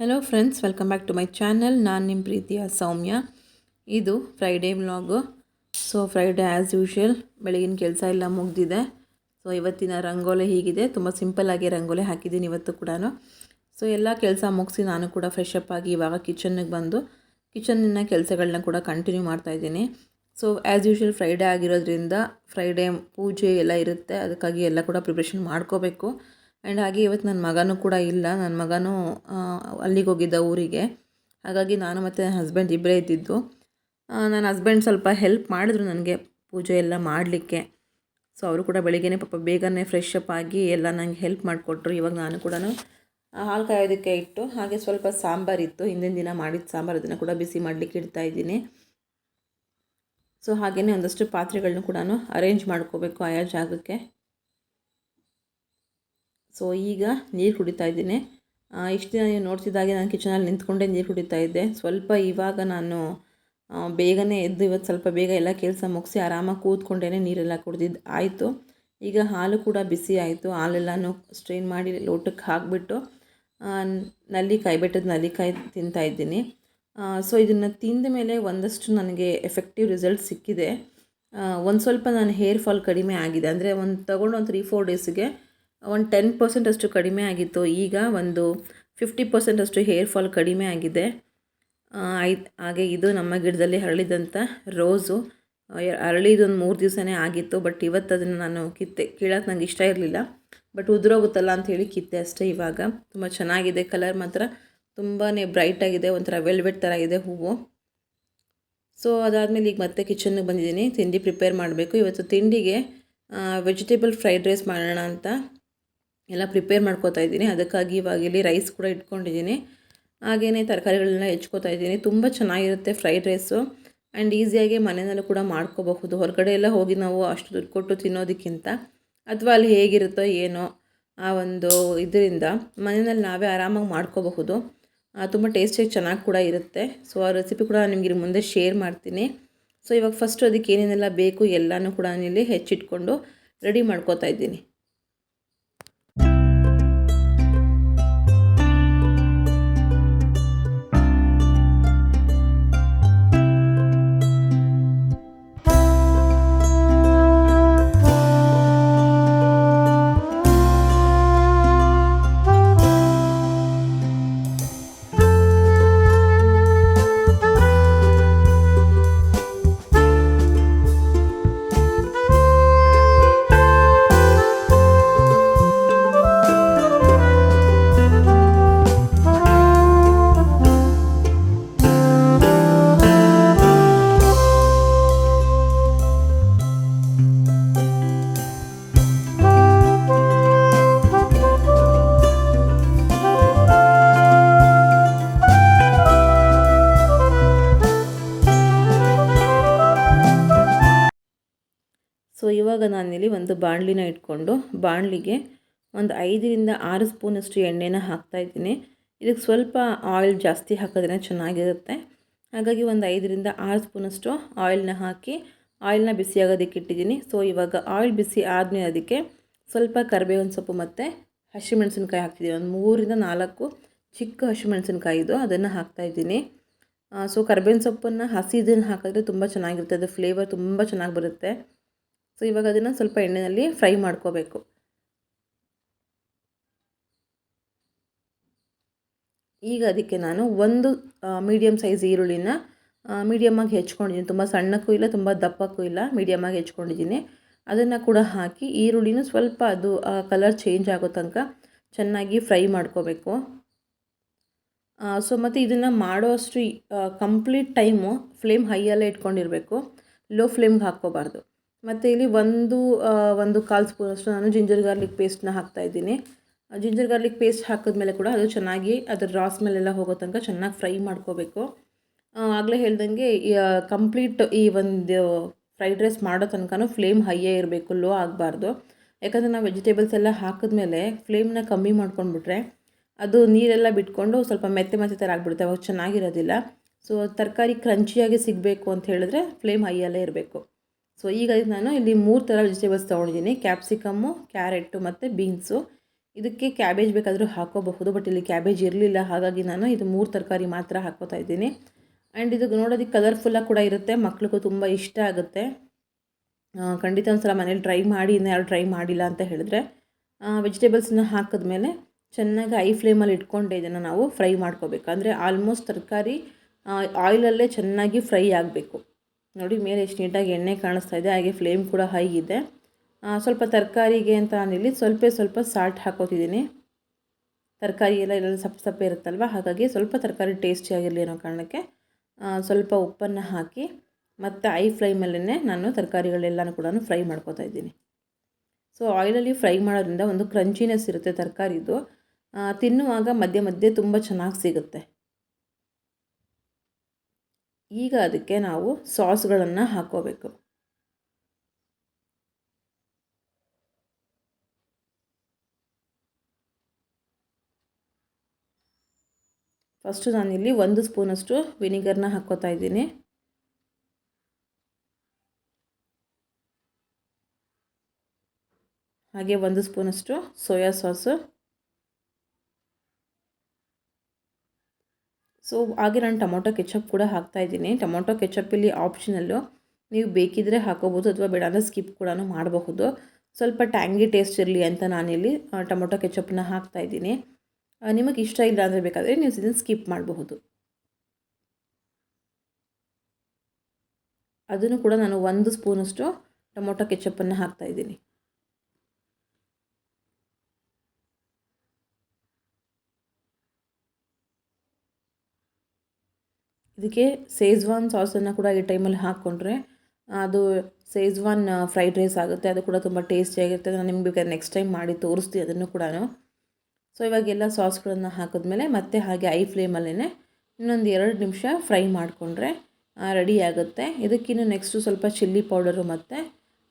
Hello friends welcome back to my channel ನಾನು ನಿಮ್ಮ ಪ್ರೀತಿಯ ಸೌಮ್ಯ. ಇದು Friday vlog so Friday as usual ಬೆಳಗಿನ ಕೆಲಸ ಎಲ್ಲ ಮುಗ್ದಿದೆ. ಸೊ ಇವತ್ತಿನ ರಂಗೋಲೆ ಹೀಗಿದೆ. ತುಂಬ ಸಿಂಪಲ್ಲಾಗಿ ರಂಗೋಲೆ ಹಾಕಿದ್ದೀನಿ ಇವತ್ತು ಕೂಡ ಸೊ ಎಲ್ಲ ಕೆಲಸ ಮುಗಿಸಿ ನಾನು ಕೂಡ ಫ್ರೆಶ್ ಅಪ್ ಆಗಿ ಇವಾಗ ಕಿಚನ್ನಿಗೆ ಬಂದು ಕಿಚನ್ನಿನ ಕೆಲಸಗಳನ್ನ ಕೂಡ ಕಂಟಿನ್ಯೂ ಮಾಡ್ತಾ ಇದ್ದೀನಿ. ಸೊ ಆ್ಯಸ್ ಯೂಶ್ವಲ್ ಫ್ರೈಡೇ ಆಗಿರೋದ್ರಿಂದ ಫ್ರೈಡೇ ಪೂಜೆ ಎಲ್ಲ ಇರುತ್ತೆ. ಅದಕ್ಕಾಗಿ ಎಲ್ಲ ಕೂಡ ಪ್ರಿಪ್ರೇಷನ್ ಮಾಡ್ಕೋಬೇಕು. ಆ್ಯಂಡ್ ಹಾಗೆ ಇವತ್ತು ನನ್ನ ಮಗನೂ ಕೂಡ ಇಲ್ಲ. ನನ್ನ ಮಗನೂ ಅಲ್ಲಿಗೆ ಹೋಗಿದ್ದ ಊರಿಗೆ. ಹಾಗಾಗಿ ನಾನು ಮತ್ತು ನನ್ನ ಹಸ್ಬೆಂಡ್ ಇಬ್ಬರೇ ಇದ್ದಿದ್ದು ನನ್ನ ಹಸ್ಬೆಂಡ್ ಸ್ವಲ್ಪ ಹೆಲ್ಪ್ ಮಾಡಿದ್ರು ನನಗೆ ಪೂಜೆ ಎಲ್ಲ ಮಾಡಲಿಕ್ಕೆ. ಸೊ ಅವರು ಕೂಡ ಬೆಳಿಗ್ಗೆ ಪಾಪ ಬೇಗನೆ ಫ್ರೆಶ್ ಅಪ್ ಆಗಿ ಎಲ್ಲ ನನಗೆ ಹೆಲ್ಪ್ ಮಾಡಿಕೊಟ್ರು. ಇವಾಗ ನಾನು ಕೂಡ ಹಾಲು ಕಾಯೋದಕ್ಕೆ ಇಟ್ಟು ಹಾಗೆ ಸ್ವಲ್ಪ ಸಾಂಬಾರಿತ್ತು ಹಿಂದಿನ ದಿನ ಮಾಡಿದ ಸಾಂಬಾರು ಅದನ್ನು ಕೂಡ ಬಿಸಿ ಮಾಡಲಿಕ್ಕೆ ಇಡ್ತಾ ಇದ್ದೀನಿ. ಸೊ ಹಾಗೆಯೇ ಒಂದಷ್ಟು ಪಾತ್ರೆಗಳನ್ನು ಕೂಡ ಅರೇಂಜ್ ಮಾಡ್ಕೋಬೇಕು ಆಯಾ ಜಾಗಕ್ಕೆ. ಸೊ ಈಗ ನೀರು ಕುಡಿತಾ ಇದ್ದೀನಿ. ಇಷ್ಟು ದಿನ ನೀವು ನೋಡ್ತಿದ್ದಾಗೆ ನಾನು ಕಿಚನಲ್ಲಿ ನಿಂತ್ಕೊಂಡೇ ನೀರು ಕುಡಿತಾ ಇದ್ದೆ. ಸ್ವಲ್ಪ ಇವಾಗ ನಾನು ಬೇಗನೆ ಎದ್ದು ಇವತ್ತು ಸ್ವಲ್ಪ ಬೇಗ ಎಲ್ಲ ಕೆಲಸ ಮುಗಿಸಿ ಆರಾಮಾಗಿ ಕೂತ್ಕೊಂಡೇ ನೀರೆಲ್ಲ ಕುಡ್ದಿದ್ದು ಆಯಿತು. ಈಗ ಹಾಲು ಕೂಡ ಬಿಸಿ ಆಯಿತು. ಹಾಲೆಲ್ಲನೂ ಸ್ಟ್ರೈನ್ ಮಾಡಿ ಲೋಟಕ್ಕೆ ಹಾಕಿಬಿಟ್ಟು ನಲ್ಲಿಕಾಯಿ, ಬೆಟ್ಟದ ನಲ್ಲಿಕಾಯಿ ತಿಂತಾ ಇದ್ದೀನಿ. ಸೊ ಇದನ್ನು ತಿಂದ ಮೇಲೆ ಒಂದಷ್ಟು ನನಗೆ ಎಫೆಕ್ಟಿವ್ ರಿಸಲ್ಟ್ ಸಿಕ್ಕಿದೆ. ಒಂದು ಸ್ವಲ್ಪ ನಾನು ಹೇರ್ ಫಾಲ್ ಕಡಿಮೆ ಆಗಿದೆ. ಅಂದರೆ ಒಂದು ತೊಗೊಂಡು ಒಂದು ತ್ರೀ ಫೋರ್ ಡೇಸಿಗೆ ಒಂದು ಟೆನ್ ಪರ್ಸೆಂಟ್ ಅಷ್ಟು ಕಡಿಮೆ ಆಗಿತ್ತು. ಈಗ ಒಂದು ಫಿಫ್ಟಿ ಪರ್ಸೆಂಟ್ ಅಷ್ಟು ಹೇರ್ ಫಾಲ್ ಕಡಿಮೆ ಆಗಿದೆ. ಹಾಗೆ ಇದು ನಮ್ಮ ಗಿಡದಲ್ಲಿ ಹರಳಿದಂಥ ರೋಸು ಅರಳಿದೊಂದು ಮೂರು ದಿವಸನೇ ಆಗಿತ್ತು ಬಟ್ ಇವತ್ತು ಅದನ್ನು ನಾನು ಕಿತ್ತೆ ಕೀಳಕ್ಕೆ ನನಗೆ ಇಷ್ಟ ಇರಲಿಲ್ಲ. ಬಟ್ ಉದುರೋಗುತ್ತಲ್ಲ ಅಂತ ಹೇಳಿ ಕಿತ್ತೆ ಅಷ್ಟೇ ಇವಾಗ. ತುಂಬ ಚೆನ್ನಾಗಿದೆ ಕಲರ್ ಮಾತ್ರ. ತುಂಬಾ ಬ್ರೈಟಾಗಿದೆ ಒಂಥರ ವೆಲ್ವೆಟ್ ಥರ ಇದೆ ಹೂವು. ಸೊ ಅದಾದಮೇಲೆ ಈಗ ಮತ್ತೆ ಕಿಚನ್ಗೆ ಬಂದಿದ್ದೀನಿ. ತಿಂಡಿ ಪ್ರಿಪೇರ್ ಮಾಡಬೇಕು. ಇವತ್ತು ತಿಂಡಿಗೆ ವೆಜಿಟೇಬಲ್ ಫ್ರೈಡ್ ರೈಸ್ ಮಾಡೋಣ ಅಂತ ಎಲ್ಲ ಪ್ರಿಪೇರ್ ಮಾಡ್ಕೋತಾ ಇದ್ದೀನಿ. ಅದಕ್ಕಾಗಿ ಇವಾಗ ಇಲ್ಲಿ ರೈಸ್ ಕೂಡ ಇಟ್ಕೊಂಡಿದ್ದೀನಿ. ಹಾಗೆಯೇ ತರಕಾರಿಗಳನ್ನ ಹೆಚ್ಕೋತಾ ಇದ್ದೀನಿ. ತುಂಬ ಚೆನ್ನಾಗಿರುತ್ತೆ ಫ್ರೈಡ್ ರೈಸು ಆ್ಯಂಡ್ ಈಸಿಯಾಗಿ ಮನೆಯಲ್ಲೂ ಕೂಡ ಮಾಡ್ಕೋಬಹುದು. ಹೊರಗಡೆ ಎಲ್ಲ ಹೋಗಿ ನಾವು ಅಷ್ಟು ದುಡ್ಡು ಕೊಟ್ಟು ತಿನ್ನೋದಕ್ಕಿಂತ. ಅಥವಾ ಅಲ್ಲಿ ಹೇಗಿರುತ್ತೋ ಏನೋ ಆ ಒಂದು ಇದರಿಂದ ಮನೆಯಲ್ಲಿ ನಾವೇ ಆರಾಮಾಗಿ ಮಾಡ್ಕೋಬಹುದು. ತುಂಬ ಟೇಸ್ಟಿಯಾಗಿ ಚೆನ್ನಾಗಿ ಕೂಡ ಇರುತ್ತೆ. ಸೊ, ಆ ರೆಸಿಪಿ ಕೂಡ ನಿಮಗೆ ಮುಂದೆ ಶೇರ್ ಮಾಡ್ತೀನಿ. ಸೊ ಇವಾಗ ಫಸ್ಟು ಅದಕ್ಕೆ ಏನೇನೆಲ್ಲ ಬೇಕು ಎಲ್ಲನೂ ಕೂಡ ನಾನಿಲ್ಲಿ ಹೆಚ್ಚಿಟ್ಕೊಂಡು ರೆಡಿ ಮಾಡ್ಕೋತಾ ಇದ್ದೀನಿ. ನಾನಿಲ್ಲಿ ಒಂದು ಬಾಣಲಿನ ಇಟ್ಕೊಂಡು ಬಾಣಲಿಗೆ ಒಂದು ಐದರಿಂದ ಆರು ಸ್ಪೂನಷ್ಟು ಎಣ್ಣೆನ ಹಾಕ್ತಾಯಿದ್ದೀನಿ ಇದಕ್ಕೆ ಸ್ವಲ್ಪ ಆಯಿಲ್ ಜಾಸ್ತಿ ಹಾಕೋದ್ರೆ ಚೆನ್ನಾಗಿರುತ್ತೆ. ಹಾಗಾಗಿ ಒಂದು ಐದರಿಂದ ಆರು ಸ್ಪೂನಷ್ಟು ಆಯಿಲ್ನ ಹಾಕಿ ಆಯಿಲ್ನ ಬಿಸಿ ಆಗೋದಕ್ಕೆ ಇಟ್ಟಿದ್ದೀನಿ. ಸೊ, ಇವಾಗ ಆಯಿಲ್ ಬಿಸಿ ಆದಮೇಲೆ ಅದಕ್ಕೆ ಸ್ವಲ್ಪ ಕರಿಬೇವಿನ ಸೊಪ್ಪು ಮತ್ತು ಹಸಿಮೆಣಸಿನ್ಕಾಯಿ ಹಾಕ್ತಿದ್ದೀನಿ. ಒಂದು ಮೂರಿಂದ ನಾಲ್ಕು ಚಿಕ್ಕ ಹಸಿಮೆಣಸಿನ್ಕಾಯಿ ಇದು, ಅದನ್ನು ಹಾಕ್ತಾಯಿದ್ದೀನಿ ಸೊ, ಕರ್ಬೇವಿನ ಸೊಪ್ಪನ್ನು ಹಸಿದನ್ನು ಹಾಕಿದ್ರೆ ತುಂಬ ಚೆನ್ನಾಗಿರುತ್ತೆ. ಅದು ಫ್ಲೇವರ್ ತುಂಬ ಚೆನ್ನಾಗಿ ಬರುತ್ತೆ. ಸೊ ಇವಾಗ ಅದನ್ನು ಸ್ವಲ್ಪ ಎಣ್ಣೆಯಲ್ಲಿ ಫ್ರೈ ಮಾಡ್ಕೋಬೇಕು. ಈಗ ಅದಕ್ಕೆ ನಾನು ಒಂದು ಮೀಡಿಯಮ್ ಸೈಜ್ ಈರುಳ್ಳಿನ ಮೀಡಿಯಮಾಗಿ ಹೆಚ್ಕೊಂಡಿದ್ದೀನಿ. ತುಂಬ ಸಣ್ಣಕ್ಕೂ ಇಲ್ಲ, ತುಂಬ ದಪ್ಪಕ್ಕೂ ಇಲ್ಲ ಮೀಡಿಯಮಾಗಿ ಹೆಚ್ಕೊಂಡಿದ್ದೀನಿ. ಅದನ್ನು ಕೂಡ ಹಾಕಿ ಈರುಳ್ಳಿನೂ ಸ್ವಲ್ಪ ಅದು ಕಲರ್ ಚೇಂಜ್ ಆಗೋ ತನಕ ಚೆನ್ನಾಗಿ ಫ್ರೈ ಮಾಡ್ಕೋಬೇಕು. ಸೊ ಮತ್ತು ಇದನ್ನು ಮಾಡೋ ಅಷ್ಟು ಕಂಪ್ಲೀಟ್ ಟೈಮು ಫ್ಲೇಮ್ ಹೈಯಲ್ಲೇ ಇಟ್ಕೊಂಡಿರಬೇಕು. ಲೋ ಫ್ಲೇಮ್ಗೆ ಹಾಕ್ಕೋಬಾರ್ದು. ಮತ್ತು ಇಲ್ಲಿ ಒಂದು ಒಂದು ಕಾಲು ಸ್ಪೂನಷ್ಟು ನಾನು ಜಿಂಜರ್ ಗಾರ್ಲಿಕ್ ಪೇಸ್ಟ್ನ ಹಾಕ್ತಾಯಿದ್ದೀನಿ ಜಿಂಜರ್ ಗಾರ್ಲಿಕ್ ಪೇಸ್ಟ್ ಹಾಕಿದ್ಮೇಲೆ ಕೂಡ ಅದು ಚೆನ್ನಾಗಿ ಅದರ ರಾಸ್ ಮೇಲೆಲ್ಲ ಹೋಗೋ ತನಕ ಚೆನ್ನಾಗಿ ಫ್ರೈ ಮಾಡ್ಕೋಬೇಕು. ಆಗಲೇ ಹೇಳ್ದಂಗೆ ಕಂಪ್ಲೀಟ್ ಈ ಒಂದು ಫ್ರೈಡ್ ರೈಸ್ ಮಾಡೋ ತನಕನೂ ಫ್ಲೇಮ್ ಹೈಯೇ ಇರಬೇಕು, ಲೋ ಆಗಬಾರ್ದು. ಯಾಕಂದರೆ ನಾವು ವೆಜಿಟೇಬಲ್ಸ್ ಎಲ್ಲ ಹಾಕಿದ್ಮೇಲೆ ಫ್ಲೇಮ್ನ ಕಮ್ಮಿ ಮಾಡ್ಕೊಂಡ್ಬಿಟ್ರೆ ಅದು ನೀರೆಲ್ಲ ಬಿಟ್ಕೊಂಡು ಸ್ವಲ್ಪ ಮೆತ್ತೆ ಮೆತ್ತೆ ಥರ ಆಗಿಬಿಡುತ್ತೆ, ಅವಾಗ ಚೆನ್ನಾಗಿರೋದಿಲ್ಲ. ಸೊ, ತರಕಾರಿ ಕ್ರಂಚಿಯಾಗಿ ಸಿಗಬೇಕು ಅಂತ ಹೇಳಿದ್ರೆ ಫ್ಲೇಮ್ ಹೈಯಲ್ಲೇ ಇರಬೇಕು. ಸೊ, ಈಗ ನಾನು ಇಲ್ಲಿ ಮೂರು ಥರ ವೆಜಿಟೇಬಲ್ಸ್ ತೊಗೊಂಡಿದ್ದೀನಿ. ಕ್ಯಾಪ್ಸಿಕಮ್ಮು ಕ್ಯಾರೆಟು ಮತ್ತು ಬೀನ್ಸು ಇದಕ್ಕೆ ಕ್ಯಾಬೇಜ್ ಬೇಕಾದರೂ ಹಾಕೋಬಹುದು ಬಟ್ ಇಲ್ಲಿ ಕ್ಯಾಬೇಜ್ ಇರಲಿಲ್ಲ. ಹಾಗಾಗಿ ನಾನು ಇದು ಮೂರು ತರಕಾರಿ ಮಾತ್ರ ಹಾಕೋತಾ ಇದ್ದೀನಿ. ಆ್ಯಂಡ್ ಇದು ನೋಡೋದಕ್ಕೆ ಕಲರ್ಫುಲ್ಲಾಗಿ ಕೂಡ ಇರುತ್ತೆ. ಮಕ್ಳಿಗೂ ತುಂಬ ಇಷ್ಟ ಆಗುತ್ತೆ. ಖಂಡಿತ ಒಂದು ಸಲ ಮನೇಲಿ ಟ್ರೈ ಮಾಡಿ, ಇನ್ನೂ ಯಾರು ಟ್ರೈ ಮಾಡಿಲ್ಲ ಅಂತ ಹೇಳಿದ್ರೆ ವೆಜಿಟೇಬಲ್ಸನ್ನ ಹಾಕಿದ್ಮೇಲೆ ಚೆನ್ನಾಗಿ ಐ ಫ್ಲೇಮಲ್ಲಿ ಇಟ್ಕೊಂಡೆ ಇದನ್ನು ನಾವು ಫ್ರೈ ಮಾಡ್ಕೋಬೇಕು. ಅಂದರೆ ಆಲ್ಮೋಸ್ಟ್ ತರಕಾರಿ ಆಯಿಲಲ್ಲೇ ಚೆನ್ನಾಗಿ ಫ್ರೈ ಆಗಬೇಕು. ನೋಡಿ ಮೇಲೆ ಎಷ್ಟು ನೀಟಾಗಿ ಎಣ್ಣೆ ಕಾಣಿಸ್ತಾ ಇದೆ, ಹಾಗೆ ಫ್ಲೇಮ್ ಕೂಡ ಹೈ ಇದೆ. ಸ್ವಲ್ಪ ತರಕಾರಿಗೆ ಅಂತ ನಾನಿಲ್ಲಿ ಸ್ವಲ್ಪ ಸ್ವಲ್ಪ ಸಾಲ್ಟ್ ಹಾಕೋತಿದ್ದೀನಿ. ತರಕಾರಿ ಎಲ್ಲ ಇಲ್ಲ ಸಪ್ಪೆ ಸಪ್ಪೆ ಇರುತ್ತಲ್ವ, ಹಾಗಾಗಿ ಸ್ವಲ್ಪ ತರಕಾರಿ ಟೇಸ್ಟಿಯಾಗಿರಲಿ ಅನ್ನೋ ಕಾರಣಕ್ಕೆ ಸ್ವಲ್ಪ ಉಪ್ಪನ್ನು ಹಾಕಿ ಮತ್ತು ಐ ಫ್ಲೈಮಲ್ಲೇ ನಾನು ತರಕಾರಿಗಳೆಲ್ಲನೂ ಕೂಡ ಫ್ರೈ ಮಾಡ್ಕೋತಾ ಇದ್ದೀನಿ. ಸೊ ಆಯಿಲಲ್ಲಿ ಫ್ರೈ ಮಾಡೋದ್ರಿಂದ ಒಂದು ಕ್ರಂಚಿನೆಸ್ ಇರುತ್ತೆ ತರಕಾರಿದು. ತಿನ್ನುವಾಗ ಮಧ್ಯೆ ಮಧ್ಯೆ ತುಂಬ ಚೆನ್ನಾಗಿ ಸಿಗುತ್ತೆ. ಈಗ ಅದಕ್ಕೆ ನಾವು ಸಾಸ್ಗಳನ್ನು ಹಾಕೋಬೇಕು ಫಸ್ಟು ನಾನಿಲ್ಲಿ ಒಂದು ಸ್ಪೂನಷ್ಟು ವಿನಿಗರ್ನ ಹಾಕ್ಕೋತಾ ಇದ್ದೀನಿ. ಹಾಗೆ ಒಂದು ಸ್ಪೂನಷ್ಟು ಸೋಯಾ ಸಾಸು ಸೊ ಹಾಗೆ ನಾನು ಟೊಮೊಟೊ ಕೆಚಪ್ ಕೂಡ ಹಾಕ್ತಾ ಇದ್ದೀನಿ. ಟೊಮೊಟೊ ಕೆಚಪ್ ಇಲ್ಲಿ ಆಪ್ಷನಲ್ಲು ನೀವು ಬೇಕಿದ್ದರೆ ಹಾಕೋಬೋದು ಅಥವಾ ಬೇಡ ಅಂದರೆ ಸ್ಕಿಪ್ ಕೂಡ ಮಾಡಬಹುದು. ಸ್ವಲ್ಪ ಟ್ಯಾಂಗಿ ಟೇಸ್ಟ್ ಇರಲಿ ಅಂತ ನಾನಿಲ್ಲಿ ಟೊಮೊಟೊ ಕೆಚಪ್ನ ಹಾಕ್ತಾ ಇದ್ದೀನಿ. ನಿಮಗೆ ಇಷ್ಟ ಇಲ್ಲ ಅಂದರೆ ಬೇಕಾದರೆ ನೀವು ಇದನ್ನು ಸ್ಕಿಪ್ ಮಾಡಬಹುದು. ಅದನ್ನು ಕೂಡ ನಾನು ಒಂದು ಸ್ಪೂನಷ್ಟು ಟೊಮೊಟೊ ಕೆಚಪ್ಪನ್ನು ಹಾಕ್ತಾಯಿದ್ದೀನಿ ಇದಕ್ಕೆ ಸೇಜ್ವಾನ್ ಸಾಸನ್ನು ಕೂಡ ಈ ಟೈಮಲ್ಲಿ ಹಾಕ್ಕೊಂಡ್ರೆ, ಅದು ಸೇಜ್ವಾನ್ ಫ್ರೈಡ್ ರೈಸ್ ಆಗುತ್ತೆ. ಅದು ಕೂಡ ತುಂಬ ಟೇಸ್ಟಿಯಾಗಿರುತ್ತೆ ನಾನು ನಿಮ್ಗೆ ಬೇಕಾದ್ರೆ ನೆಕ್ಸ್ಟ್ ಟೈಮ್ ಮಾಡಿ ತೋರಿಸ್ತೀವಿ ಅದನ್ನು ಕೂಡ ಸೊ ಇವಾಗೆಲ್ಲ ಸಾಸ್ಗಳನ್ನು ಹಾಕಿದ್ಮೇಲೆ ಮತ್ತೆ ಹಾಗೆ ಐ ಫ್ಲೇಮಲ್ಲೇ ಇನ್ನೊಂದು ಎರಡು ನಿಮಿಷ ಫ್ರೈ ಮಾಡಿಕೊಂಡ್ರೆ ರೆಡಿ ಆಗುತ್ತೆ. ಇದಕ್ಕಿನ್ನು ನೆಕ್ಸ್ಟು ಸ್ವಲ್ಪ ಚಿಲ್ಲಿ ಪೌಡರು ಮತ್ತು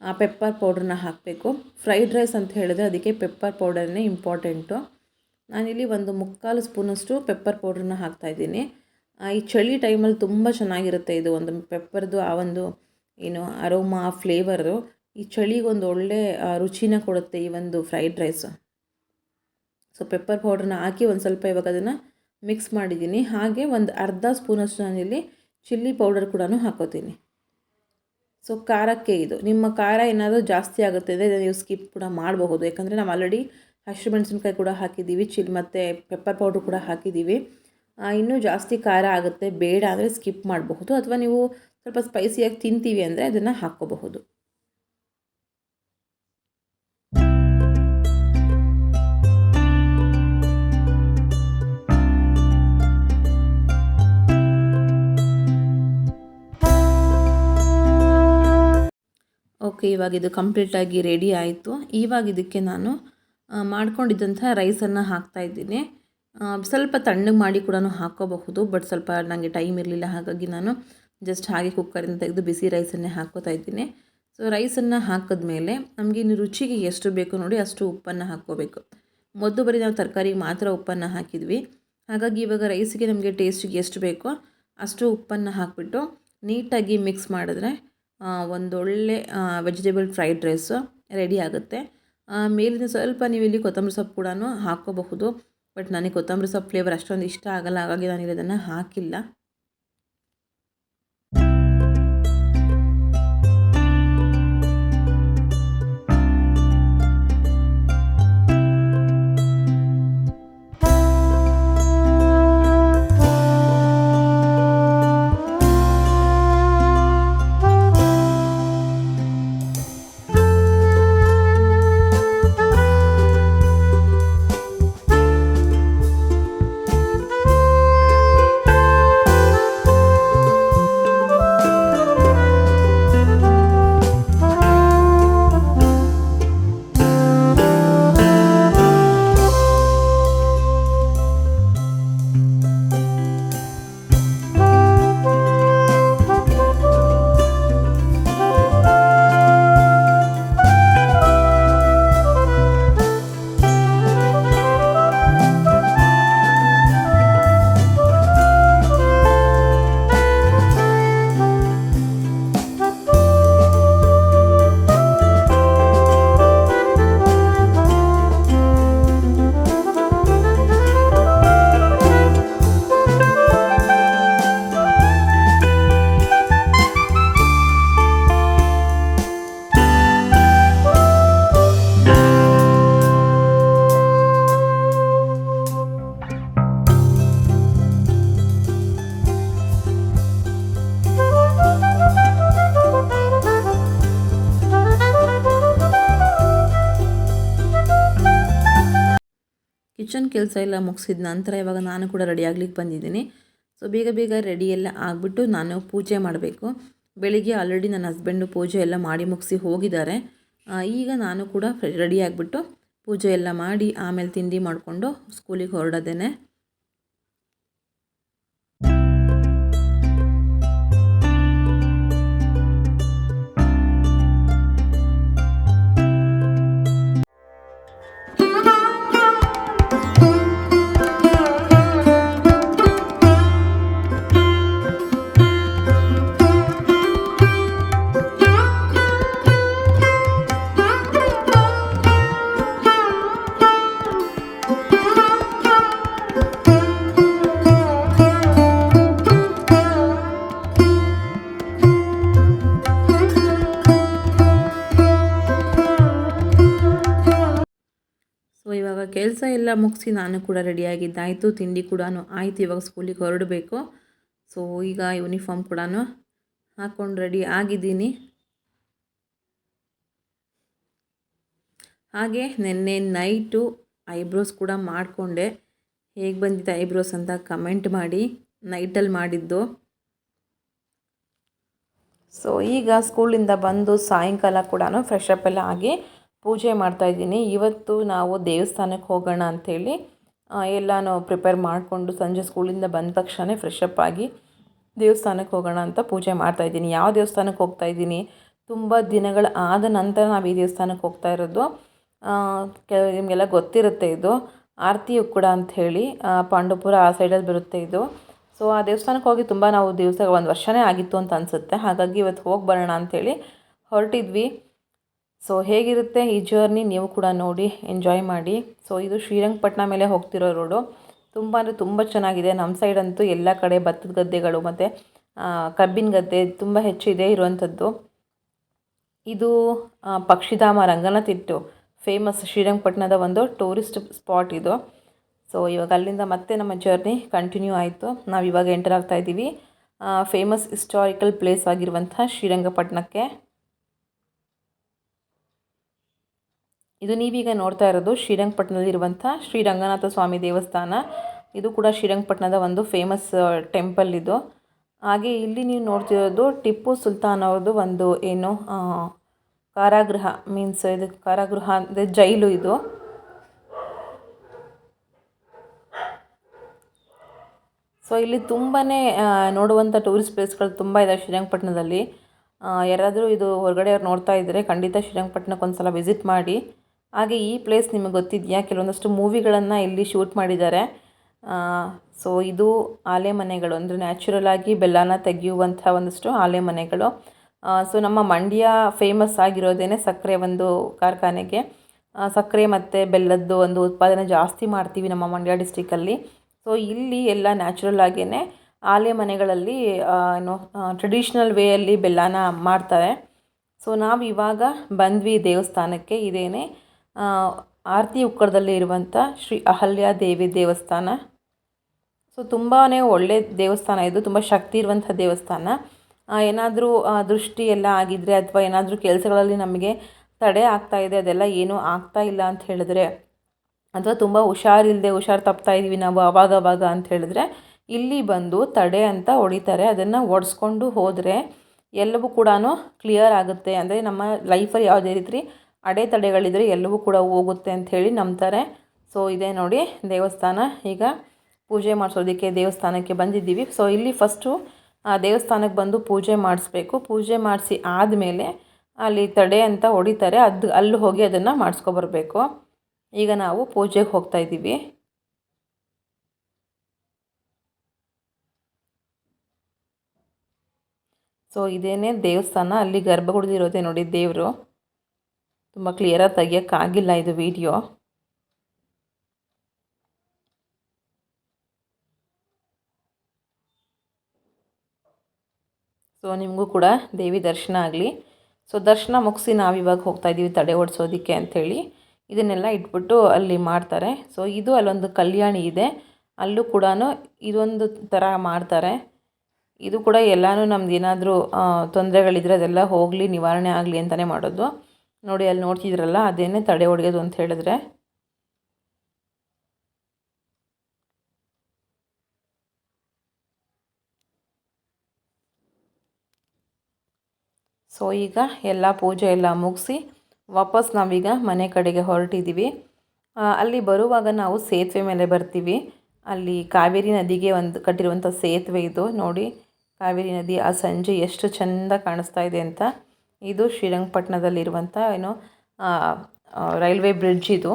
ಪೆಪ್ಪರ್ ಪೌಡ್ರನ್ನ ಹಾಕಬೇಕು. ಫ್ರೈಡ್ ರೈಸ್ ಅಂತ ಹೇಳಿದ್ರೆ ಅದಕ್ಕೆ ಪೆಪ್ಪರ್ ಪೌಡರ್ನೇ ಇಂಪಾರ್ಟೆಂಟು ನಾನಿಲ್ಲಿ ಒಂದು ಮುಕ್ಕಾಲು ಸ್ಪೂನಷ್ಟು ಪೆಪ್ಪರ್ ಪೌಡ್ರನ್ನ ಹಾಕ್ತಾಯಿದ್ದೀನಿ ಈ ಚಳಿ ಟೈಮಲ್ಲಿ ತುಂಬ ಚೆನ್ನಾಗಿರುತ್ತೆ ಇದು ಒಂದು ಪೆಪ್ಪರ್ದು, ಆ ಒಂದು ಏನು ಅರೋಮಾ ಫ್ಲೇವರು ಈ ಚಳಿಗೊಂದು ಒಳ್ಳೆ ರುಚಿನ ಕೊಡುತ್ತೆ ಈ ಒಂದು ಫ್ರೈಡ್ ರೈಸು ಸೊ ಪೆಪ್ಪರ್ ಪೌಡ್ರನ್ನ ಹಾಕಿ ಒಂದು ಸ್ವಲ್ಪ ಇವಾಗ ಅದನ್ನು ಮಿಕ್ಸ್ ಮಾಡಿದ್ದೀನಿ. ಹಾಗೆ ಒಂದು ಅರ್ಧ ಸ್ಪೂನಷ್ಟು ನಾನಿಲ್ಲಿ ಚಿಲ್ಲಿ ಪೌಡರ್ ಕೂಡ ಹಾಕೋತೀನಿ. ಸೊ ಖಾರಕ್ಕೆ ಇದು. ನಿಮ್ಮ ಖಾರ ಏನಾದರೂ ಜಾಸ್ತಿ ಆಗುತ್ತೆ ಅಂದರೆ ನೀವು ಸ್ಕಿಪ್ ಕೂಡ ಮಾಡಬಹುದು. ಯಾಕಂದರೆ ನಾವು ಆಲ್ರೆಡಿ ಹಸಿರು ಮೆಣಸಿನ್ಕಾಯಿ ಕೂಡ ಹಾಕಿದ್ದೀವಿ ಚಿಲ್ಲಿ ಮತ್ತು ಪೆಪ್ಪರ್ ಪೌಡ್ರ್ ಕೂಡ ಹಾಕಿದ್ದೀವಿ. ಇನ್ನೂ ಜಾಸ್ತಿ ಖಾರ ಆಗುತ್ತೆ, ಬೇಡ ಅಂದರೆ ಸ್ಕಿಪ್ ಮಾಡಬಹುದು. ಅಥವಾ ನೀವು ಸ್ವಲ್ಪ ಸ್ಪೈಸಿಯಾಗಿ ತಿಂತೀವಿ ಅಂದರೆ ಅದನ್ನು ಹಾಕ್ಕೋಬಹುದು. ಓಕೆ ಇವಾಗ ಇದು ಕಂಪ್ಲೀಟಾಗಿ ರೆಡಿ ಆಯಿತು. ಇವಾಗ ಇದಕ್ಕೆ ನಾನು ಮಾಡ್ಕೊಂಡಿದ್ದಂಥ ರೈಸನ್ನು ಹಾಕ್ತಾಯಿದ್ದೀನಿ ಸ್ವಲ್ಪ ತಣ್ಣಗೆ ಮಾಡಿ ಕೂಡ ಹಾಕೋಬಹುದು ಬಟ್ ಸ್ವಲ್ಪ ನನಗೆ ಟೈಮ್ ಇರಲಿಲ್ಲ, ಹಾಗಾಗಿ ನಾನು ಜಸ್ಟ್ ಹಾಗೆ ಕುಕ್ಕರಿಂದ ತೆಗೆದು ಬಿಸಿ ರೈಸನ್ನೇ ಹಾಕೋತಾ ಇದ್ದೀನಿ. ಸೊ ರೈಸನ್ನು ಹಾಕಿದ್ಮೇಲೆ ನಮಗೆ ಇನ್ನು ರುಚಿಗೆ ಎಷ್ಟು ಬೇಕು ನೋಡಿ ಅಷ್ಟು ಉಪ್ಪನ್ನು ಹಾಕ್ಕೋಬೇಕು. ಮೊದಲು ಬರೀ ನಾವು ತರಕಾರಿಗೆ ಮಾತ್ರ ಉಪ್ಪನ್ನು ಹಾಕಿದ್ವಿ. ಹಾಗಾಗಿ ಇವಾಗ ರೈಸಿಗೆ ನಮಗೆ ಟೇಸ್ಟಿಗೆ ಎಷ್ಟು ಬೇಕೋ ಅಷ್ಟು ಉಪ್ಪನ್ನು ಹಾಕಿಬಿಟ್ಟು ನೀಟಾಗಿ ಮಿಕ್ಸ್ ಮಾಡಿದ್ರೆ ಒಂದೊಳ್ಳೆ ವೆಜಿಟೇಬಲ್ ಫ್ರೈಡ್ ರೈಸು ರೆಡಿ ಆಗುತ್ತೆ. ಮೇಲಿನ ಸ್ವಲ್ಪ ನೀವು ಇಲ್ಲಿ ಕೊತ್ತಂಬರಿ ಸೊಪ್ಪು ಕೂಡ ಹಾಕ್ಕೋಬಹುದು. ಬಟ್ ನನಗೆ ಕೊತ್ತಂಬರಿ ಸೊಪ್ಪು ಫ್ಲೇವರ್ ಅಷ್ಟೊಂದು ಇಷ್ಟ ಆಗಲ್ಲ ಹಾಗಾಗಿ ನಾನು ಇದನ್ನು ಹಾಕಿಲ್ಲ. ಕಿಚನ್ ಕೆಲಸ ಎಲ್ಲ ಮುಗಿಸಿದ ನಂತರ ಇವಾಗ ನಾನು ಕೂಡ ರೆಡಿ ಆಗ್ಲಿಕ್ಕೆ ಬಂದಿದ್ದೀನಿ. ಸೊ ಬೇಗ ಬೇಗ ರೆಡಿ ಎಲ್ಲ ಆಗಿಬಿಟ್ಟು ನಾನು ಪೂಜೆ ಮಾಡಬೇಕು. ಬೆಳಿಗ್ಗೆ ಆಲ್ರೆಡಿ ನನ್ನ ಹಸ್ಬೆಂಡು ಪೂಜೆ ಎಲ್ಲ ಮಾಡಿ ಮುಗಿಸಿ ಹೋಗಿದ್ದಾರೆ. ಈಗ ನಾನು ಕೂಡ ರೆಡಿ ಆಗಿಬಿಟ್ಟು ಪೂಜೆ ಎಲ್ಲ ಮಾಡಿ ಆಮೇಲೆ ತಿಂಡಿ ಮಾಡಿಕೊಂಡು ಸ್ಕೂಲಿಗೆ ಹೊರಡೋದೇನೆ. ಎಲ್ಲ ಮುಗಿಸಿ ನಾನು ಕೂಡ ರೆಡಿಯಾಗಿದ್ದಾಯಿತು ತಿಂಡಿ ಕೂಡ ಆಯಿತು. ಇವಾಗ ಸ್ಕೂಲಿಗೆ ಹೊರಡಬೇಕು. ಸೊ ಈಗ ಯೂನಿಫಾರ್ಮ್ ಕೂಡ ಹಾಕ್ಕೊಂಡು ರೆಡಿ ಆಗಿದ್ದೀನಿ. ಹಾಗೆ ನಿನ್ನೆ ನೈಟು ಐಬ್ರೋಸ್ ಕೂಡ ಮಾಡಿಕೊಂಡೆ. ಹೇಗೆ ಬಂದಿದೆ ಐಬ್ರೋಸ್ ಅಂತ ಕಮೆಂಟ್ ಮಾಡಿ ನೈಟಲ್ಲಿ ಮಾಡಿದ್ದು. ಸೊ ಈಗ ಸ್ಕೂಲಿಂದ ಬಂದು ಸಾಯಂಕಾಲ ಕೂಡ ಫ್ರೆಶ್ ಎಲ್ಲ ಆಗಿ ಪೂಜೆ ಮಾಡ್ತಾಯಿದ್ದೀನಿ ಇವತ್ತು ನಾವು ದೇವಸ್ಥಾನಕ್ಕೆ ಹೋಗೋಣ ಅಂಥೇಳಿ ಎಲ್ಲನೂ ಪ್ರಿಪೇರ್ ಮಾಡಿಕೊಂಡು ಸಂಜೆ ಸ್ಕೂಲಿಂದ ಬಂದ ತಕ್ಷಣ ಫ್ರೆಶ್ ಅಪ್ ಆಗಿ ದೇವಸ್ಥಾನಕ್ಕೆ ಹೋಗೋಣ ಅಂತ ಪೂಜೆ ಮಾಡ್ತಾಯಿದ್ದೀನಿ ಯಾವ ದೇವಸ್ಥಾನಕ್ಕೆ ಹೋಗ್ತಾ ಇದ್ದೀನಿ? ತುಂಬ ದಿನಗಳ ಆದ ನಂತರ ನಾವು ಈ ದೇವಸ್ಥಾನಕ್ಕೆ ಹೋಗ್ತಾ ಇರೋದು. ಕೆಲ, ನಿಮಗೆಲ್ಲ ಗೊತ್ತಿರುತ್ತೆ ಇದು. ಆರತಿ ಉಕ್ಕುಡ ಅಂಥೇಳಿ ಪಾಂಡವಪುರ ಆ ಸೈಡಲ್ಲಿ ಬರುತ್ತೆ ಇದು. ಸೊ ಆ ದೇವಸ್ಥಾನಕ್ಕೆ ಹೋಗಿ ತುಂಬ ನಾವು ದಿವಸ ಒಂದು ವರ್ಷನೇ ಆಗಿತ್ತು ಅಂತ ಅನಿಸುತ್ತೆ. ಹಾಗಾಗಿ ಇವತ್ತು ಹೋಗಿ ಬರೋಣ ಅಂಥೇಳಿ ಹೊರಟಿದ್ವಿ. ಸೊ ಹೇಗಿರುತ್ತೆ ಈ ಜರ್ನಿ ನೀವು ಕೂಡ ನೋಡಿ ಎಂಜಾಯ್ ಮಾಡಿ. ಸೊ ಇದು ಶ್ರೀರಂಗಪಟ್ಟಣ ಮೇಲೆ ಹೋಗ್ತಿರೋ ರೋಡು ತುಂಬ ಅಂದರೆ ತುಂಬ ಚೆನ್ನಾಗಿದೆ. ನಮ್ಮ ಸೈಡ್ ಅಂತೂ ಎಲ್ಲ ಕಡೆ ಭತ್ತದ ಗದ್ದೆಗಳು ಮತ್ತು ಕಬ್ಬಿನ ಗದ್ದೆ ತುಂಬ ಹೆಚ್ಚಿದೆ ಇರುವಂಥದ್ದು. ಇದು ಪಕ್ಷಿಧಾಮ ಪಕ್ಷಿಧಾಮ ರಂಗನತಿಟ್ಟು ಫೇಮಸ್ ಶ್ರೀರಂಗಪಟ್ಟಣದ ಒಂದು ಟೂರಿಸ್ಟ್ ಸ್ಪಾಟ್ ಇದು. ಸೊ ಇವಾಗ ಅಲ್ಲಿಂದ ಮತ್ತೆ ನಮ್ಮ ಜರ್ನಿ ಕಂಟಿನ್ಯೂ ಆಯಿತು. ನಾವು ಇವಾಗ ಎಂಟರ್ ಆಗ್ತಾ ಇದ್ದೀವಿ. ಫೇಮಸ್ ಹಿಸ್ಟಾರಿಕಲ್ ಪ್ಲೇಸ್ ಆಗಿರುವಂಥ ಶ್ರೀರಂಗಪಟ್ಟಣಕ್ಕೆ ಇದು ನೀವೀಗ ನೋಡ್ತಾ ಇರೋದು ಶ್ರೀರಂಗಪಟ್ಟಣದಲ್ಲಿರುವಂಥ ಶ್ರೀರಂಗನಾಥ ಸ್ವಾಮಿ ದೇವಸ್ಥಾನ. ಇದು ಕೂಡ ಶ್ರೀರಂಗಪಟ್ಟಣದ ಒಂದು ಫೇಮಸ್ ಟೆಂಪಲ್ ಇದು. ಹಾಗೆ ಇಲ್ಲಿ ನೀವು ನೋಡ್ತಿರೋದು ಟಿಪ್ಪು ಸುಲ್ತಾನ್ ಅವ್ರದ್ದು ಒಂದು ಏನು ಕಾರಾಗೃಹ ಮೀನ್ಸ್ ಇದು ಕಾರಾಗೃಹ ಅಂದರೆ ಜೈಲು ಇದು. ಸೊ ಇಲ್ಲಿ ತುಂಬಾ ನೋಡುವಂಥ ಟೂರಿಸ್ಟ್ ಪ್ಲೇಸ್ಗಳು ತುಂಬ ಇದೆ ಶ್ರೀರಂಗಪಟ್ಟಣದಲ್ಲಿ. ಯಾರಾದರೂ ಇದು ಹೊರಗಡೆ ಅವ್ರು ನೋಡ್ತಾ ಇದ್ದರೆ ಖಂಡಿತ ಶ್ರೀರಂಗಪಟ್ಟಣಕ್ಕೆ ಒಂದು ಸಲ ವಿಸಿಟ್ ಮಾಡಿ. ಹಾಗೆ ಈ ಪ್ಲೇಸ್ ನಿಮಗೆ ಗೊತ್ತಿದೆಯಾ? ಕೆಲವೊಂದಷ್ಟು ಮೂವಿಗಳನ್ನು ಇಲ್ಲಿ ಶೂಟ್ ಮಾಡಿದ್ದಾರೆ. ಸೊ ಇದು ಆಲೆ ಮನೆಗಳು, ಅಂದರೆ ನ್ಯಾಚುರಲ್ ಆಗಿ ಬೆಲ್ಲನ ತೆಗೆಯುವಂಥ ಒಂದಷ್ಟು ಆಲೆ ಮನೆಗಳು. ಸೊ ನಮ್ಮ ಮಂಡ್ಯ ಫೇಮಸ್ ಆಗಿರೋದೇನೆ ಸಕ್ಕರೆ ಒಂದು ಕಾರ್ಖಾನೆಗೆ. ಸಕ್ಕರೆ ಮತ್ತು ಬೆಲ್ಲದ್ದು ಒಂದು ಉತ್ಪಾದನೆ ಜಾಸ್ತಿ ಮಾಡ್ತೀವಿ ನಮ್ಮ ಮಂಡ್ಯ ಡಿಸ್ಟಿಕಲ್ಲಿ ಸೊ ಇಲ್ಲಿ ಎಲ್ಲ ನ್ಯಾಚುರಲ್ ಆಗಿಯೇ ಆಲೆ ಮನೆಗಳಲ್ಲಿ ಏನು ಟ್ರೆಡಿಷ್ನಲ್ ವೇಯಲ್ಲಿ ಬೆಲ್ಲನ ಮಾಡ್ತಾರೆ ಸೊ ನಾವು ಇವಾಗ ಬಂದ್ವಿ ದೇವಸ್ಥಾನಕ್ಕೆ, ಇದೇನೆ ಆರತಿ ಉಕ್ಕಡದಲ್ಲಿ ಇರುವಂಥ ಶ್ರೀ ಅಹಲ್ಯ ದೇವಿ ದೇವಸ್ಥಾನ. ಸೊ ತುಂಬಾ ಒಳ್ಳೆಯ ದೇವಸ್ಥಾನ ಇದು, ತುಂಬ ಶಕ್ತಿ ಇರುವಂಥ ದೇವಸ್ಥಾನ. ಏನಾದರೂ ದೃಷ್ಟಿ ಎಲ್ಲ ಆಗಿದ್ದರೆ ಅಥವಾ ಏನಾದರೂ ಕೆಲಸಗಳಲ್ಲಿ ನಮಗೆ ತಡೆ ಆಗ್ತಾ ಇದೆ, ಅದೆಲ್ಲ ಏನೂ ಆಗ್ತಾ ಇಲ್ಲ ಅಂತ ಹೇಳಿದ್ರೆ, ಅಥವಾ ತುಂಬ ಹುಷಾರಿಲ್ಲದೆ ಹುಷಾರು ತಪ್ತಾ ಇದ್ದೀವಿ ನಾವು ಅವಾಗ ಅವಾಗ ಅಂತ ಹೇಳಿದ್ರೆ, ಇಲ್ಲಿ ಬಂದು ತಡೆ ಅಂತ ಹೊಡಿತಾರೆ. ಅದನ್ನು ಒಡಿಸ್ಕೊಂಡು ಹೋದರೆ ಎಲ್ಲವೂ ಕೂಡ ಕ್ಲಿಯರ್ ಆಗುತ್ತೆ. ಅಂದರೆ ನಮ್ಮ ಲೈಫಲ್ಲಿ ಯಾವುದೇ ರೀತಿ ಅಡೆತಡೆಗಳಿದ್ರೆ ಎಲ್ಲವೂ ಕೂಡ ಹೋಗುತ್ತೆ ಅಂಥೇಳಿ ನಂಬ್ತಾರೆ. ಸೊ ಇದೇ ನೋಡಿ ದೇವಸ್ಥಾನ. ಈಗ ಪೂಜೆ ಮಾಡಿಸೋದಕ್ಕೆ ದೇವಸ್ಥಾನಕ್ಕೆ ಬಂದಿದ್ದೀವಿ. ಸೊ ಇಲ್ಲಿ ಫಸ್ಟು ಆ ದೇವಸ್ಥಾನಕ್ಕೆ ಬಂದು ಪೂಜೆ ಮಾಡಿಸ್ಬೇಕು. ಪೂಜೆ ಮಾಡಿಸಿ ಆದಮೇಲೆ ಅಲ್ಲಿ ತಡೆ ಅಂತ ಹೊಡಿತಾರೆ. ಅದು, ಅಲ್ಲಿ ಹೋಗಿ ಅದನ್ನು ಮಾಡಿಸ್ಕೊಬರ್ಬೇಕು ಈಗ ನಾವು ಪೂಜೆಗೆ ಹೋಗ್ತಾ ಇದ್ದೀವಿ. ಸೊ ಇದೇನೇ ದೇವಸ್ಥಾನ. ಅಲ್ಲಿ ಗರ್ಭಗುಡ್ದಿರೋದೆ ನೋಡಿ ದೇವರು. ತುಂಬ ಕ್ಲಿಯರಾಗಿ ತೆಗಿಯೋಕ್ಕಾಗಿಲ್ಲ ಇದು ವಿಡಿಯೋ ಸೊ ನಿಮಗೂ ಕೂಡ ದೇವಿ ದರ್ಶನ ಆಗಲಿ. ಸೊ ದರ್ಶನ ಮುಗಿಸಿ ನಾವಿವಾಗ ಹೋಗ್ತಾ ಇದ್ದೀವಿ ತಡೆ ಓಡಿಸೋದಕ್ಕೆ ಅಂಥೇಳಿ ಇದನ್ನೆಲ್ಲ ಇಟ್ಬಿಟ್ಟು ಅಲ್ಲಿ ಮಾಡ್ತಾರೆ. ಸೊ ಇದು ಅಲ್ಲೊಂದು ಕಲ್ಯಾಣಿ ಇದೆ. ಅಲ್ಲೂ ಕೂಡ ಇದೊಂದು ಥರ ಮಾಡ್ತಾರೆ. ಇದು ಕೂಡ ಎಲ್ಲನೂ ನಮ್ದು ಏನಾದರೂ ತೊಂದರೆಗಳಿದ್ರೆ ಅದೆಲ್ಲ ಹೋಗಲಿ, ನಿವಾರಣೆ ಆಗಲಿ ಅಂತಲೇ ಮಾಡೋದು. ನೋಡಿ, ಅಲ್ಲಿ ನೋಡ್ತಿದ್ರಲ್ಲ, ಅದೇನೇ ತಡೆ ಹೊಡೆಯೋದು ಅಂತ ಹೇಳಿದ್ರೆ. ಸೊ ಈಗ ಎಲ್ಲ ಪೂಜೆ ಎಲ್ಲ ಮುಗಿಸಿ, ವಾಪಸ್ ನಾವೀಗ ಮನೆ ಕಡೆಗೆ ಹೊರಟಿದ್ದೀವಿ ಅಲ್ಲಿ ಬರುವಾಗ ನಾವು ಸೇತುವೆ ಮೇಲೆ ಬರ್ತೀವಿ. ಅಲ್ಲಿ ಕಾವೇರಿ ನದಿಗೆ ಒಂದು ಕಟ್ಟಿರುವಂಥ ಸೇತುವೆ ಇದು. ನೋಡಿ, ಕಾವೇರಿ ನದಿ ಆ ಸಂಜೆ ಎಷ್ಟು ಚೆಂದ ಕಾಣಿಸ್ತಾ ಇದೆ ಅಂತ. ಇದು ಶ್ರೀರಂಗಪಟ್ಟಣದಲ್ಲಿರುವಂಥ ಏನು ರೈಲ್ವೆ ಬ್ರಿಡ್ಜ್ ಇದು.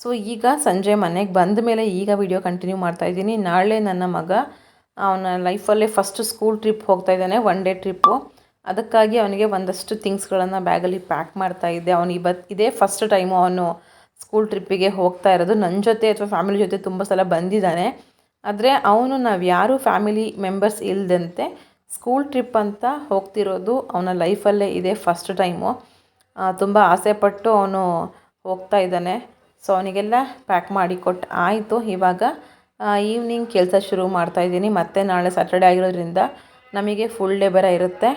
ಸೊ, ಈಗ ಸಂಜೆ ಮನೆಗೆ ಬಂದ ಮೇಲೆ ಈಗ ವಿಡಿಯೋ ಕಂಟಿನ್ಯೂ ಮಾಡ್ತಾ ಇದ್ದೀನಿ. ನಾಳೆ ನನ್ನ ಮಗ ಅವನ ಲೈಫಲ್ಲೇ ಫಸ್ಟ್ ಸ್ಕೂಲ್ ಟ್ರಿಪ್ ಹೋಗ್ತಾ ಇದ್ದಾನೆ ಒನ್ ಡೇ ಟ್ರಿಪ್ಪು ಅದಕ್ಕಾಗಿ ಅವನಿಗೆ ಒಂದಷ್ಟು ಥಿಂಗ್ಸ್ಗಳನ್ನು ಬ್ಯಾಗಲ್ಲಿ ಪ್ಯಾಕ್ ಮಾಡ್ತಾ ಇದ್ದೆ. ಅವನು ಇವತ್ತು ಇದೇ ಫಸ್ಟ್ ಟೈಮು ಅವನು ಸ್ಕೂಲ್ ಟ್ರಿಪ್ಪಿಗೆ ಹೋಗ್ತಾ ಇರೋದು. ನನ್ನ ಜೊತೆ ಅಥವಾ ಫ್ಯಾಮಿಲಿ ಜೊತೆ ತುಂಬ ಸಲ ಬಂದಿದ್ದಾನೆ. ಆದರೆ ಅವನು ನಾವು ಯಾರು ಫ್ಯಾಮಿಲಿ ಮೆಂಬರ್ಸ್ ಇಲ್ಲದಂತೆ ಸ್ಕೂಲ್ ಟ್ರಿಪ್ ಅಂತ ಹೋಗ್ತಿರೋದು ಅವನ ಲೈಫಲ್ಲೇ ಇದೆ ಫಸ್ಟ್ ಟೈಮು ತುಂಬ ಆಸೆಪಟ್ಟು ಅವನು ಹೋಗ್ತಾ ಇದ್ದಾನೆ. ಸೊ ಅವನಿಗೆಲ್ಲ ಪ್ಯಾಕ್ ಮಾಡಿ ಕೊಟ್ಟು ಆಯಿತು. ಇವಾಗ ಈವ್ನಿಂಗ್ ಕೆಲಸ ಶುರು ಮಾಡ್ತಾ ಇದ್ದೀನಿ. ಮತ್ತೆ ನಾಳೆ ಸ್ಯಾಟರ್ಡೆ ಆಗಿರೋದ್ರಿಂದ ನಮಗೆ ಫುಲ್ ಡೇ ಬರ ಇರುತ್ತೆ.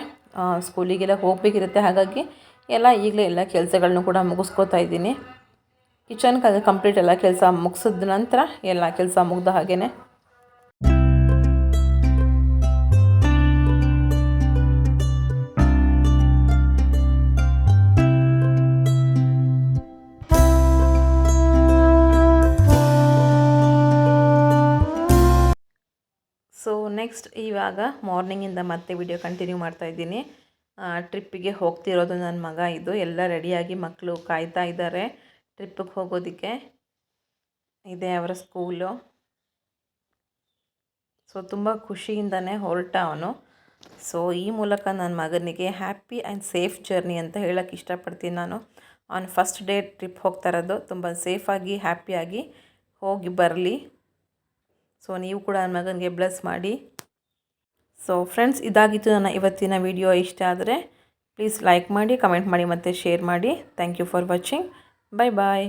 ಸ್ಕೂಲಿಗೆಲ್ಲ ಹೋಗಬೇಕಿರುತ್ತೆ. ಹಾಗಾಗಿ ಎಲ್ಲ ಈಗಲೇ ಎಲ್ಲ ಕೆಲಸಗಳನ್ನು ಕೂಡ ಮುಗಿಸ್ಕೋತಾ ಇದ್ದೀನಿ. ಕಿಚನ್ ಕಂಪ್ಲೀಟ್ ಎಲ್ಲ ಕೆಲಸ ಮುಗಿಸಿದ ನಂತರ ಎಲ್ಲ ಕೆಲಸ ಮುಗ್ದ ಹಾಗೇ ನೆಕ್ಸ್ಟ್ ಇವಾಗ ಮಾರ್ನಿಂಗಿಂದ ಮತ್ತೆ ವಿಡಿಯೋ ಕಂಟಿನ್ಯೂ ಮಾಡ್ತಾ ಇದ್ದೀನಿ. ಟ್ರಿಪ್ಪಿಗೆ ಹೋಗ್ತಿರೋದು ನನ್ನ ಮಗ ಇದು. ಎಲ್ಲ ರೆಡಿಯಾಗಿ ಮಕ್ಕಳು ಕಾಯ್ತಾ ಇದ್ದಾರೆ ಟ್ರಿಪ್ಪಿಗೆ ಹೋಗೋದಕ್ಕೆ ಇದೆ ಅವರ ಸ್ಕೂಲು ಸೊ ತುಂಬ ಖುಷಿಯಿಂದನೇ ಹೊರಟ ಅವನು. ಸೊ ಈ ಮೂಲಕ ನನ್ನ ಮಗನಿಗೆ ಹ್ಯಾಪಿ ಆ್ಯಂಡ್ ಸೇಫ್ ಜರ್ನಿ ಅಂತ ಹೇಳೋಕ್ಕೆ ಇಷ್ಟಪಡ್ತೀನಿ ನಾನು. ಅವನು ಫಸ್ಟ್ ಡೇ ಟ್ರಿಪ್ ಹೋಗ್ತಾ ಇರೋದು. ತುಂಬ ಸೇಫಾಗಿ ಹ್ಯಾಪಿಯಾಗಿ ಹೋಗಿ ಬರಲಿ. ಸೊ ನೀವು ಕೂಡ ನನ್ನ ಮಗನಿಗೆ ಬ್ಲೆಸ್ ಮಾಡಿ. ಸೊ ಫ್ರೆಂಡ್ಸ್ ಇದಾಗಿತ್ತು ನನ್ನ ಇವತ್ತಿನ ವಿಡಿಯೋ ಇಷ್ಟ ಆದರೆ ಪ್ಲೀಸ್ ಲೈಕ್ ಮಾಡಿ ಕಮೆಂಟ್ ಮಾಡಿ ಮತ್ತು ಶೇರ್ ಮಾಡಿ. Thank you for watching bye bye